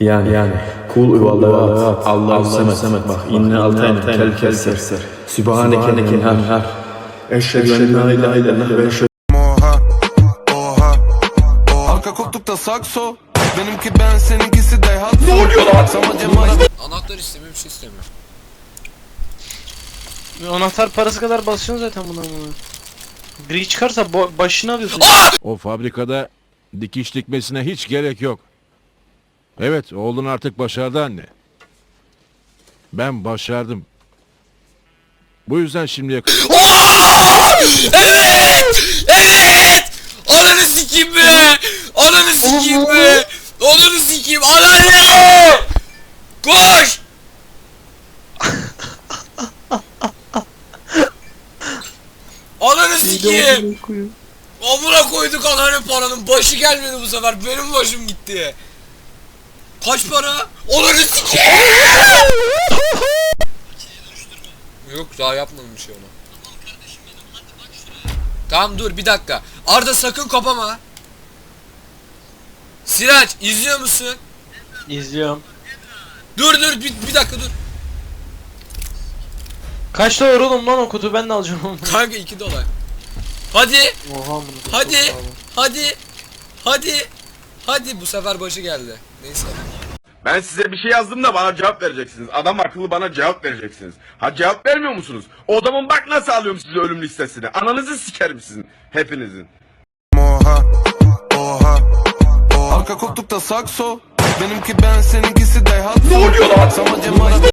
Yani yani kul üvallahu Allah semet bak inne altayna kel kelser Sübhaneke nekel har Eşhedü en la ilahe illallah ve eşhedü Oha, oha, oha. Arka koltukta sakso. Benimki ben, seninkisi Daihatsu. Ne oluyor lan? Anahtar istemiyor bir şey istemiyor. Anahtar parası kadar basıyorsun zaten buna bunu. Gri çıkarsa bo- başını alıyorsun. O fabrikada dikiş dikmesine hiç gerek yok. Evet, oğlun artık başardı anne. Ben başardım. Bu yüzden şimdiye Evet! Evet! Ananı sikeyim be! Ananı sikeyim be! Ananı sikeyim! Ananı! Koş! Ananı sikeyim! Amına koyduk ananı paranın başı gelmedi bu sefer benim başım gitti. Kaç para? Ananı sikeyim! Yok daha yapmadım bir şey ona. Tamam dur bir dakika. Arda sakın kopama. Sirac izliyor musun? İzliyorum. Dur dur bir, bir dakika dur. Kaç dolar oğlum lan o kutu ben de alacağım onu. Kanka 2 dolar. Hadi Oha bunu. hadi hadi hadi hadi bu sefer başı geldi. Neyse. Ben size bir şey yazdım da bana cevap vereceksiniz. Adam akıllı bana cevap vereceksiniz. Ha cevap vermiyor musunuz? O zaman bak nasıl alıyorum size ölüm listesini. Ananızı sikerim sizin. Hepinizin. Oha, oha, oha. Arka koltukta sakso. Benimki ben, seninkisi Daihatsu. Ne oluyor lan?